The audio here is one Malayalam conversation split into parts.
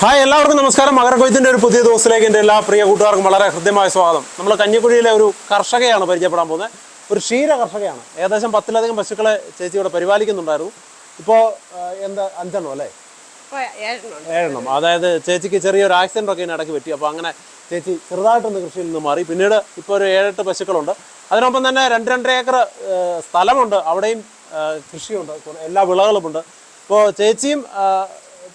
ഹായ് എല്ലാവർക്കും നമസ്കാരം. മകരക്കൊയ്ത്തിന്റെ ഒരു പുതിയ ദിവസത്തിലേക്ക് എന്റെ എല്ലാ പ്രിയ കൂട്ടുകാർക്കും വളരെ ഹൃദ്യമായ സ്വാഗതം. നമ്മൾ കഞ്ഞിക്കുഴിയിലെ ഒരു കർഷകയാണ് പരിചയപ്പെടാൻ പോകുന്നത്. ഒരു ക്ഷീര കർഷകയാണ്. ഏകദേശം പത്തിലധികം പശുക്കളെ ചേച്ചി ഇവിടെ പരിപാലിക്കുന്നുണ്ടായിരുന്നു. ഇപ്പോൾ എന്താ അഞ്ചെണ്ണം അല്ലേ. ഏഴെണ്ണം. അതായത് ചേച്ചിക്ക് ചെറിയൊരു ആക്സിഡന്റ് ഒക്കെ ഇടയ്ക്ക് പറ്റി. അപ്പോൾ അങ്ങനെ ചേച്ചി ചെറുതായിട്ടൊന്ന് കൃഷിയിൽ നിന്ന് മാറി. പിന്നീട് ഇപ്പോൾ ഒരു ഏഴെട്ട് പശുക്കളുണ്ട്. അതിനൊപ്പം തന്നെ രണ്ട് രണ്ടര ഏക്കർ സ്ഥലമുണ്ട്. അവിടെയും കൃഷിയുണ്ട്. എല്ലാ വിളകളുമുണ്ട്. ഇപ്പോൾ ചേച്ചിയും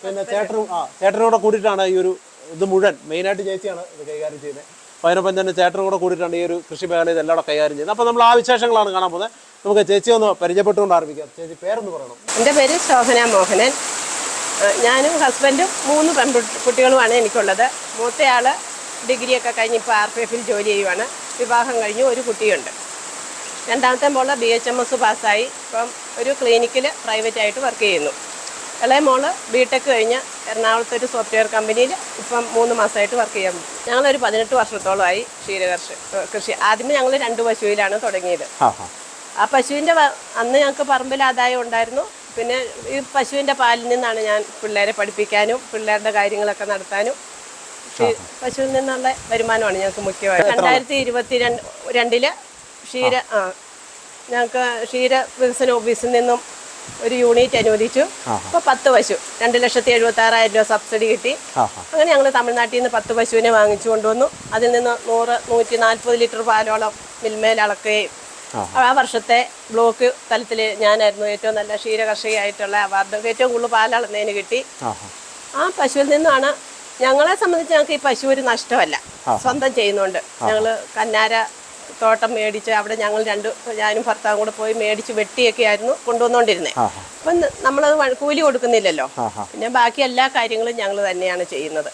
പിന്നെ ചേട്ടനും ആ ചേട്ടനും കൂടെ കൂടിയിട്ടാണ് ഈ ഒരു ഇത് മുഴുവൻ. മെയിനായിട്ട് ചേച്ചിയാണ് ഇത് കൈകാര്യം ചെയ്യുന്നത്. അപ്പോൾ അതിനൊപ്പം തന്നെ ചേട്ടനും കൂടെ കൂടിയിട്ടാണ് ഈ ഒരു കൃഷി മേഖല ഇതെല്ലാം കൂടെ കൈകാര്യം ചെയ്യുന്നത്. അപ്പോൾ നമ്മൾ ആ വിശേഷങ്ങളാണ് കാണാൻ പോകുന്നത്. നമുക്ക് ചേച്ചി ഒന്ന് പരിചയപ്പെട്ടുകൊണ്ട് ആരംഭിക്കാം. ചേച്ചി പേരൊന്ന് പറയണം. എന്റെ പേര് ശോഭന മോഹനൻ. ഞാനും ഹസ്ബൻഡും മൂന്ന് പെൺകുട്ടികളുമാണ് എനിക്കുള്ളത്. മൂത്തയാൾ ഡിഗ്രിയൊക്കെ കഴിഞ്ഞ് ഇപ്പോൾ ആർ പി എഫിൽ ജോലി ചെയ്യുവാണ്. വിവാഹം കഴിഞ്ഞ് ഒരു കുട്ടിയുണ്ട്. രണ്ടാമത്തെ മോൾ ബി എച്ച് എം എസ് പാസ്സായി. ഇപ്പം ഒരു ക്ലിനിക്കിൽ പ്രൈവറ്റായിട്ട് വർക്ക് ചെയ്യുന്നു. ഇളയ മോൾ ബിടെക് കഴിഞ്ഞ് എറണാകുളത്തെ ഒരു സോഫ്റ്റ്വെയർ കമ്പനിയിൽ ഇപ്പം മൂന്ന് മാസമായിട്ട് വർക്ക് ചെയ്യാൻ ഞങ്ങൾ ഞങ്ങളൊരു പതിനെട്ട് വർഷത്തോളമായി ക്ഷീരകർഷ കൃഷി. ആദ്യമേ ഞങ്ങൾ രണ്ട് പശുവിലാണ് തുടങ്ങിയത്. ആ പശുവിന്റെ അന്ന് ഞങ്ങൾക്ക് പറമ്പിൽ ആദായം ഉണ്ടായിരുന്നു. പിന്നെ ഈ പശുവിന്റെ പാലിൽ നിന്നാണ് ഞാൻ പിള്ളേരെ പഠിപ്പിക്കാനും പിള്ളേരുടെ കാര്യങ്ങളൊക്കെ നടത്താനും പശുവിൽ നിന്നുള്ള വരുമാനമാണ് ഞങ്ങൾക്ക് മുഖ്യമായിട്ട് രണ്ടായിരത്തി ഇരുപത്തി രണ്ട് രണ്ടിൽ ക്ഷീര ആ ഞങ്ങൾക്ക് ക്ഷീര വികസന ഓഫീസിൽ നിന്നും ഒരു യൂണിറ്റ് അനുവദിച്ചു. അപ്പോൾ പത്ത് പശു. രണ്ട് ലക്ഷത്തി എഴുപത്തി ആറായിരം രൂപ സബ്സിഡി കിട്ടി. അങ്ങനെ ഞങ്ങൾ തമിഴ്നാട്ടിൽ നിന്ന് പത്ത് പശുവിനെ വാങ്ങിച്ചു കൊണ്ടുവന്നു. അതിൽ നിന്ന് നൂറ് നൂറ്റി നാൽപ്പത് ലിറ്റർ പാലോളം മിൽമേൽ അളക്കുകയും ആ വർഷത്തെ ബ്ലോക്ക് തലത്തിൽ ഞാനായിരുന്നു ഏറ്റവും നല്ല ക്ഷീരകർഷകയായിട്ടുള്ള അവാർഡ്. ഏറ്റവും കൂടുതൽ പാലളന്നതിന് കിട്ടി. ആ ആ. പശുവിൽ നിന്നാണ് ഞങ്ങളെ സംബന്ധിച്ച് ഞങ്ങൾക്ക് ഈ പശു ഒരു നഷ്ടമല്ല. സ്വന്തം ചെയ്യുന്നുണ്ട്. ഞങ്ങൾ കന്നാര തോട്ടം മേടിച്ച് അവിടെ ഞങ്ങൾ രണ്ട് ഞാനും ഭർത്താവും കൂടെ പോയി മേടിച്ച് വെട്ടിയൊക്കെ ആയിരുന്നു കൊണ്ടുവന്നുകൊണ്ടിരുന്നത് അപ്പൊ നമ്മളത് കൂലി കൊടുക്കുന്നില്ലല്ലോ. പിന്നെ ബാക്കി എല്ലാ കാര്യങ്ങളും ഞങ്ങൾ തന്നെയാണ് ചെയ്യുന്നത്.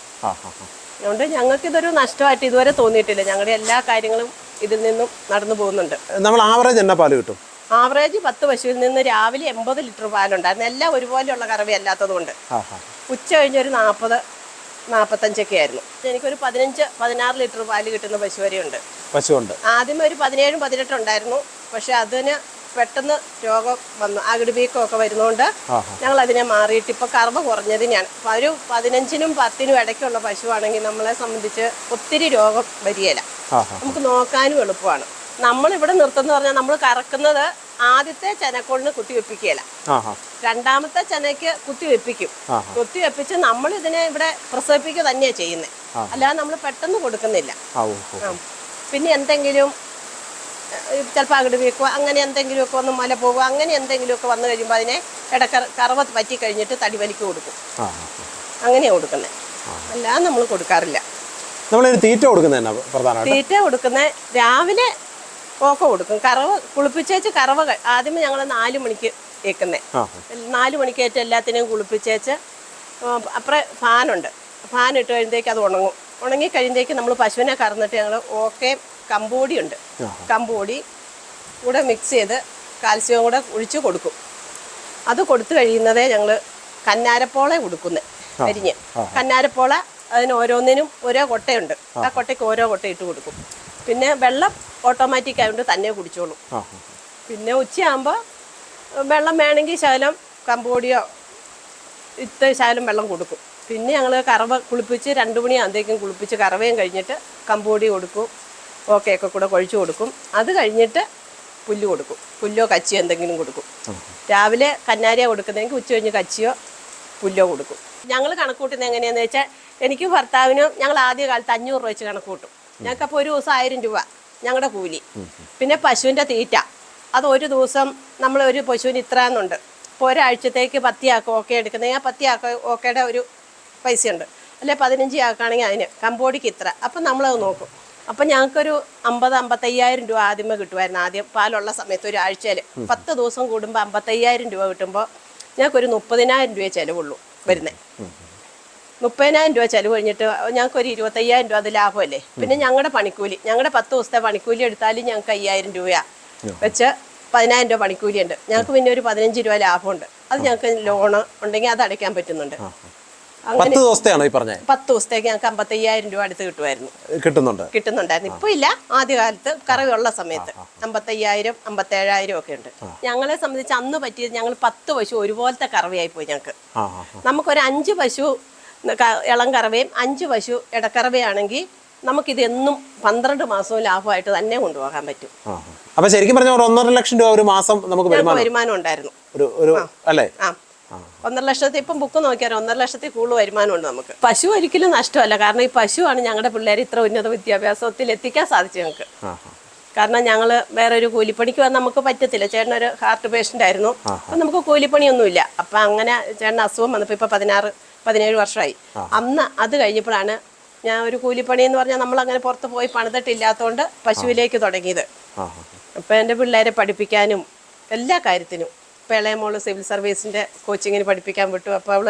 അതുകൊണ്ട് ഞങ്ങൾക്ക് ഇതൊരു നഷ്ടമായിട്ട് ഇതുവരെ തോന്നിയിട്ടില്ല. ഞങ്ങളുടെ എല്ലാ കാര്യങ്ങളും ഇതിൽ നിന്നും നടന്നു പോകുന്നുണ്ട്. നമ്മൾ ആവറേജ് എന്നാ പാൽ കിട്ടും? ആവറേജ് പത്ത് പശുവിൽ നിന്ന് രാവിലെ എൺപത് ലിറ്റർ പാലുണ്ടായിരുന്നു. എല്ലാം ഒരുപോലെയുള്ള കറവി അല്ലാത്തതുകൊണ്ട് ആ ആ ഉച്ച കഴിഞ്ഞൊരു നാൽപ്പത് നാൽപ്പത്തഞ്ചൊക്കെ ആയിരുന്നു. എനിക്കൊരു പതിനഞ്ച് പതിനാറ് ലിറ്റർ പാൽ കിട്ടുന്ന പശു വരെയുണ്ട് പശുണ്ട് ആദ്യം ഒരു പതിനേഴും പതിനെട്ടും ഉണ്ടായിരുന്നു. പക്ഷെ അതിന് പെട്ടെന്ന് രോഗം വന്നു. അകിട് വീക്കം ഒക്കെ വരുന്നതുകൊണ്ട് ഞങ്ങൾ അതിനെ മാറിയിട്ട് ഇപ്പൊ കറവ കുറഞ്ഞതിനാണ് അപ്പൊ ഒരു പതിനഞ്ചിനും പത്തിനും ഇടയ്ക്കുള്ള പശുവാണെങ്കിൽ നമ്മളെ സംബന്ധിച്ച് ഒത്തിരി രോഗം വരികയില്ല. നമുക്ക് നോക്കാനും എളുപ്പമാണ്. നമ്മളിവിടെ നിർത്തുന്ന പറഞ്ഞാൽ നമ്മൾ കറക്കുന്നത് ആദ്യത്തെ ചെനക്കോളിന് കുത്തി വെപ്പിക്കുകയില്ല. ആ ആ രണ്ടാമത്തെ ചെനയ്ക്ക് കുത്തി വെപ്പിക്കും. ആഹാ. കുത്തി വെപ്പിച്ച് നമ്മൾ ഇതിനെ ഇവിടെ പ്രസവിപ്പിക്കുക തന്നെയാ ചെയ്യുന്നത് അല്ലാതെ നമ്മൾ പെട്ടെന്ന് കൊടുക്കുന്നില്ല. പിന്നെ എന്തെങ്കിലും ചിലപ്പോൾ അകിട് വീക്കുക അങ്ങനെ എന്തെങ്കിലുമൊക്കെ ഒന്ന് മല പോകുക അങ്ങനെ എന്തെങ്കിലുമൊക്കെ വന്നു കഴിയുമ്പോൾ അതിനെ ഇടക്ക കറവ പറ്റി കഴിഞ്ഞിട്ട് തടി വലിക്ക് കൊടുക്കും. അങ്ങനെയാണ് കൊടുക്കുന്നത് അല്ലാതെ നമ്മൾ കൊടുക്കാറില്ല. നമ്മളൊരു തീറ്റ കൊടുക്കുന്നത് തീറ്റ കൊടുക്കുന്ന രാവിലെ ഓക്കെ കൊടുക്കും. കറവ് കുളിപ്പിച്ചേച്ച് കറവ ആദ്യമേ ഞങ്ങൾ നാല് മണിക്ക് വെക്കുന്നേ. നാല് മണിക്ക് ഏറ്റവും എല്ലാത്തിനെയും കുളിപ്പിച്ചേച്ച് അപ്പുറം ഫാനുണ്ട്. ഫാൻ ഇട്ട് കഴിയുമ്പോഴേക്ക് അത് ഉണങ്ങും. ഉണങ്ങി കഴിയുമ്പോഴേക്ക് നമ്മൾ പശുവിനെ കറന്നിട്ട് ഞങ്ങൾ ഓക്കെ കമ്പോടി ഉണ്ട് കമ്പോടി കൂടെ മിക്സ് ചെയ്ത് കാൽസ്യവും കൂടെ ഒഴിച്ച് കൊടുക്കും. അത് കൊടുത്തു കഴിയുന്നതേ ഞങ്ങൾ കന്നാരപ്പോളെ കൊടുക്കുന്നത് അരിഞ്ഞ്. കന്നാരപ്പോള അതിന് ഓരോന്നിനും ഓരോ കൊട്ടയുണ്ട്. ആ കൊട്ടയ്ക്ക് ഓരോ കൊട്ട ഇട്ട് കൊടുക്കും. പിന്നെ വെള്ളം ഓട്ടോമാറ്റിക് ആയതുകൊണ്ട് തന്നെ കുടിച്ചോളും. പിന്നെ ഉച്ചയാകുമ്പോൾ വെള്ളം വേണമെങ്കിൽ ശകലം കമ്പോടിയോ ഇത്ത ശകലം വെള്ളം കൊടുക്കും. പിന്നെ ഞങ്ങൾ കറവ കുളിപ്പിച്ച് രണ്ട് മണിയാകുമ്പോഴേക്കും കുളിപ്പിച്ച് കറവയും കഴിഞ്ഞിട്ട് കമ്പോടി കൊടുക്കും. ഓക്കെ ഒക്കെ കൂടെ കുഴച്ച് കൊടുക്കും. അത് കഴിഞ്ഞിട്ട് പുല്ല് കൊടുക്കും. പുല്ലോ കച്ചിയോ എന്തെങ്കിലും കൊടുക്കും. രാവിലെ കന്നാരിയ കൊടുക്കുന്നതെങ്കിൽ ഉച്ച കഴിഞ്ഞ് കച്ചിയോ പുല്ലോ കൊടുക്കും. ഞങ്ങൾ കണക്ക് കൂട്ടുന്നത് എങ്ങനെയാണെന്ന് വെച്ചാൽ എനിക്ക് ഭർത്താവിനും ഞങ്ങൾ ആദ്യ കാലത്ത് അഞ്ഞൂറ് രൂപ വെച്ച് കണക്ക് കൂട്ടും. ഞങ്ങൾക്കപ്പോൾ ഒരു ദിവസം ആയിരം രൂപ. ഞങ്ങളുടെ കൂലി. പിന്നെ പശുവിന്റെ തീറ്റ. അത് ഒരു ദിവസം നമ്മൾ ഒരു പശുവിന് ഇത്ര എന്നുണ്ട് ഇപ്പോൾ ഒരാഴ്ചത്തേക്ക് പത്തിയാക്ക ഓക്കെ എടുക്കുന്നെങ്കിൽ ആ പത്തിയാക്ക ഓക്കയുടെ ഒരു പൈസയുണ്ട്. അല്ലെ പതിനഞ്ച് ആക്കുകയാണെങ്കിൽ അതിന് കമ്പോടിക്ക് ഇത്ര. അപ്പം നമ്മളത് നോക്കും. അപ്പം ഞങ്ങൾക്കൊരു അമ്പത് അമ്പത്തയ്യായിരം രൂപ ആദ്യമേ കിട്ടുമായിരുന്നു ആദ്യം പാലുള്ള സമയത്ത് ഒരു ഒരാഴ്ചയിൽ പത്ത് ദിവസം കൂടുമ്പോൾ അമ്പത്തയ്യായിരം രൂപ കിട്ടുമ്പോൾ ഞങ്ങൾക്കൊരു മുപ്പതിനായിരം രൂപയെ ചിലവുള്ളൂ വരുന്നത് മുപ്പതിനായിരം രൂപ ചിലവ് കഴിഞ്ഞിട്ട് ഞങ്ങൾക്ക് ഒരു ഇരുപത്തയ്യായിരം രൂപ അത് ലാഭമല്ലേ? പിന്നെ ഞങ്ങളുടെ പണിക്കൂലി ഞങ്ങളുടെ പത്ത് ദിവസത്തെ പണിക്കൂലി എടുത്താലും ഞങ്ങൾക്ക് അയ്യായിരം രൂപയാ. വെച്ച് പതിനായിരം രൂപ പണിക്കൂലി ഉണ്ട് ഞങ്ങൾക്ക് പിന്നെ ഒരു പതിനഞ്ച് രൂപ ലാഭമുണ്ട്. അത് ഞങ്ങൾക്ക് ലോൺ ഉണ്ടെങ്കിൽ അത് അടയ്ക്കാൻ പറ്റുന്നുണ്ട്. പത്ത് ദിവസത്തെയാണോ ഈ പറഞ്ഞത്? പത്ത് ദിവസത്തേക്ക് ഞങ്ങൾക്ക് അമ്പത്തയ്യായിരം രൂപ അടുത്ത് കിട്ടുമായിരുന്നു. കിട്ടുന്നുണ്ട്. കിട്ടുന്നുണ്ടായിരുന്നു. ഇപ്പൊ ഇല്ല. ആദ്യകാലത്ത് കറവുള്ള സമയത്ത്. അമ്പത്തയ്യായിരം അമ്പത്തേഴായിരം ഒക്കെ ഉണ്ട്. ഞങ്ങളെ സംബന്ധിച്ച് അന്ന് പറ്റിയത് ഞങ്ങൾ പത്ത് പശു ഒരുപോലത്തെ കറവയായി പോയി ഞങ്ങൾക്ക്. നമുക്കൊരു അഞ്ച് പശു ഇളം കറവയും അഞ്ച് പശു ഇടക്കറവയാണെങ്കിൽ നമുക്കിത് എന്നും പന്ത്രണ്ട് മാസവും ലാഭമായിട്ട് തന്നെ കൊണ്ടുപോകാൻ പറ്റും. അപ്പൊ ശരിക്കും പറഞ്ഞ ഒരു ഒന്നര ലക്ഷം രൂപ ഒരു മാസം നമുക്ക് വരുമാനം. ഉണ്ടായിരുന്നു. ഒരു ഒരു അല്ലേ? ആ. ഒന്നര ലക്ഷത്തി ഇപ്പം ബുക്ക് നോക്കിയാൽ ഒന്നര ലക്ഷത്തി കൂടുതൽ വരുമാനമുണ്ട് നമുക്ക്. പശു ഒരിക്കലും നഷ്ടമല്ല. കാരണം ഈ പശുവാണ് ഞങ്ങളുടെ പിള്ളേരെ ഇത്ര ഉന്നത വിദ്യാഭ്യാസത്തിൽ എത്തിക്കാൻ സാധിച്ചു ഞങ്ങൾക്ക്. കാരണം ഞങ്ങൾ വേറെ ഒരു കൂലിപ്പണിക്ക് വന്ന് നമുക്ക് പറ്റത്തില്ല. ചേട്ടൻ ഒരു ഹാർട്ട് പേഷ്യന്റ് ആയിരുന്നു. അപ്പം നമുക്ക് കൂലിപ്പണിയൊന്നുമില്ല. അപ്പം അങ്ങനെ ചേട്ടൻ അസുഖം വന്നപ്പോൾ ഇപ്പം പതിനാറ് പതിനേഴ് വർഷമായി. അന്ന് അത് കഴിഞ്ഞപ്പോഴാണ് ഞാൻ ഒരു കൂലിപ്പണി എന്ന് പറഞ്ഞാൽ നമ്മൾ അങ്ങനെ പുറത്ത് പോയി പണിതിട്ടില്ലാത്തതുകൊണ്ട് പശുവിലേക്ക് തുടങ്ങിയത്. അപ്പം എന്റെ പിള്ളേരെ പഠിപ്പിക്കാനും എല്ലാ കാര്യത്തിനും. ഇപ്പം ഇളയ മോൾ സിവിൽ സർവീസിന്റെ കോച്ചിങ്ങിന് പഠിപ്പിക്കാൻ വിട്ടു. അപ്പോൾ അവൾ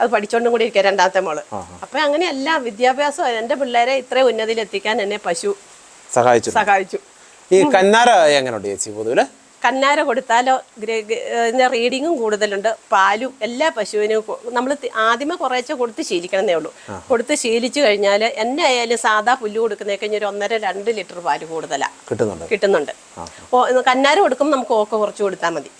അത് പഠിച്ചുകൊണ്ടും കൂടി ഇരിക്കുക രണ്ടാമത്തെ മോൾ. അപ്പം അങ്ങനെ എല്ലാ വിദ്യാഭ്യാസവും എന്റെ പിള്ളേരെ ഇത്രയും ഉന്നതിയിൽ എത്തിക്കാൻ എന്നെ പശു സഹായിച്ചു. സഹായിച്ചു. ഈ കന്നാര എങ്ങനെയുണ്ട് ചേച്ചി പൊതുവിൽ? കന്നാര കൊടുത്താലോ റീഡിങ്ങും കൂടുതലുണ്ട്. പാലും എല്ലാ പശുവിനും നമ്മൾ ആദ്യമേ കുറേശ്ശെ കൊടുത്ത് ശീലിക്കണമെന്നേ ഉള്ളൂ. കൊടുത്ത് ശീലിച്ചു കഴിഞ്ഞാൽ എന്നെ ആയാലും സാധാ പുല്ല് കൊടുക്കുന്നേ കഴിഞ്ഞ ഒരു ഒന്നര രണ്ട് ലിറ്റർ പാൽ കൂടുതലാണ് കിട്ടുന്നുണ്ട്. കിട്ടുന്നുണ്ട്. കന്നാര കൊടുക്കുമ്പോൾ നമുക്ക് ഓക്കെ കുറച്ച് കൊടുത്താൽ മതി.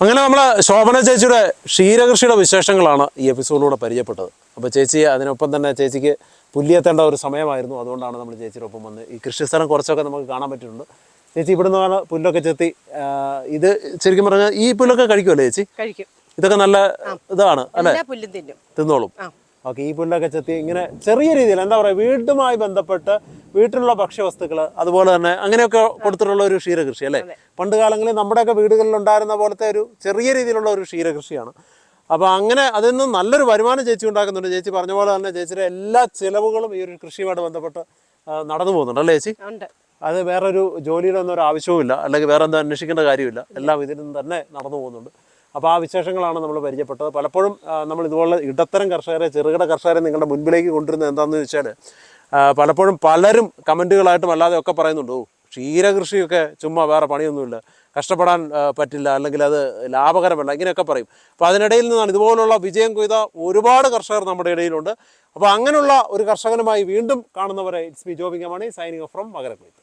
അങ്ങനെ നമ്മൾ ശോഭന ചേച്ചിയുടെ ക്ഷീരകൃഷിയുടെ വിശേഷങ്ങളാണ് ഈ എപ്പിസോഡിലൂടെ പരിചയപ്പെട്ടത്. അപ്പോൾ ചേച്ചി അതിനൊപ്പം തന്നെ ചേച്ചിക്ക് പുല്ലിയെത്തേണ്ട ഒരു സമയമായിരുന്നു. അതുകൊണ്ടാണ് നമ്മൾ ചേച്ചിയുടെ ഒപ്പം വന്ന് ഈ കൃഷിസ്ഥലം കുറച്ചൊക്കെ നമുക്ക് കാണാൻ പറ്റിയിട്ടുണ്ട്. ചേച്ചി ഇവിടെ നിന്നാണ് പുല്ലൊക്കെ ചെത്തി ഇത് ശരിക്കും പറഞ്ഞാൽ ഈ പുല്ലൊക്കെ കഴിക്കുമല്ലേ ചേച്ചി? കഴിക്കും. ഇതൊക്കെ നല്ല ഇതാണ് അല്ലേ? എല്ലാ പുല്ലും തിന്നും. തിന്നോളും. ഓക്കെ ഈ പുല്ലൊക്കെ ചെത്തി ഇങ്ങനെ ചെറിയ രീതിയിൽ എന്താ പറയുക വീടുമായി ബന്ധപ്പെട്ട് വീട്ടിലുള്ള ഭക്ഷ്യവസ്തുക്കൾ അതുപോലെ തന്നെ അങ്ങനെയൊക്കെ കൊടുത്തിട്ടുള്ള ഒരു ക്ഷീരകൃഷി അല്ലേ? പണ്ട് കാലങ്ങളിൽ നമ്മുടെയൊക്കെ വീടുകളിൽ ഉണ്ടായിരുന്ന പോലത്തെ ഒരു ചെറിയ രീതിയിലുള്ള ഒരു ക്ഷീരകൃഷിയാണ്. അപ്പോൾ അങ്ങനെ അതിൽ നിന്ന് നല്ലൊരു വരുമാനം ചേച്ചി ഉണ്ടാക്കുന്നുണ്ട്. ചേച്ചി പറഞ്ഞ പോലെ തന്നെ ചേച്ചിയുടെ എല്ലാ ചിലവുകളും ഈ ഒരു കൃഷിയുമായിട്ട് ബന്ധപ്പെട്ട് നടന്നു പോകുന്നുണ്ട് അല്ലേ ചേച്ചി? അത് വേറൊരു ജോലിയുടെ ഒന്നും ഒരു ആവശ്യവുമില്ല. അല്ലെങ്കിൽ വേറെ എന്തോ അന്വേഷിക്കേണ്ട കാര്യമില്ല. എല്ലാം ഇതിൽ നിന്ന് തന്നെ നടന്നു പോകുന്നുണ്ട്. അപ്പോൾ ആ വിശേഷങ്ങളാണ് നമ്മൾ പരിചയപ്പെട്ടത്. പലപ്പോഴും നമ്മൾ ഇതുപോലെ ഇടത്തരം കർഷകരെ ചെറുകിട കർഷകരെ നിങ്ങളുടെ മുൻപിലേക്ക് കൊണ്ടുവരുന്നത് എന്താണെന്ന് വെച്ചാൽ പലപ്പോഴും പലരും കമന്റുകളായിട്ടും അല്ലാതെ ഒക്കെ പറയുന്നുണ്ട് ക്ഷീരകൃഷിയൊക്കെ ചുമ്മാ വേറെ പണിയൊന്നുമില്ല. കഷ്ടപ്പെടാൻ പറ്റില്ല അല്ലെങ്കിൽ അത് ലാഭകരമല്ല ഇങ്ങനെയൊക്കെ പറയും. അപ്പോൾ അതിനിടയിൽ നിന്നാണ് ഇതുപോലുള്ള വിജയം കൊയ്ത ഒരുപാട് കർഷകർ നമ്മുടെ ഇടയിലുണ്ട്. അപ്പോൾ അങ്ങനെയുള്ള ഒരു കർഷകനുമായി വീണ്ടും കാണുന്നവരെ it's me Jobin Mani signing from മകരക്കൊയ്ത്ത്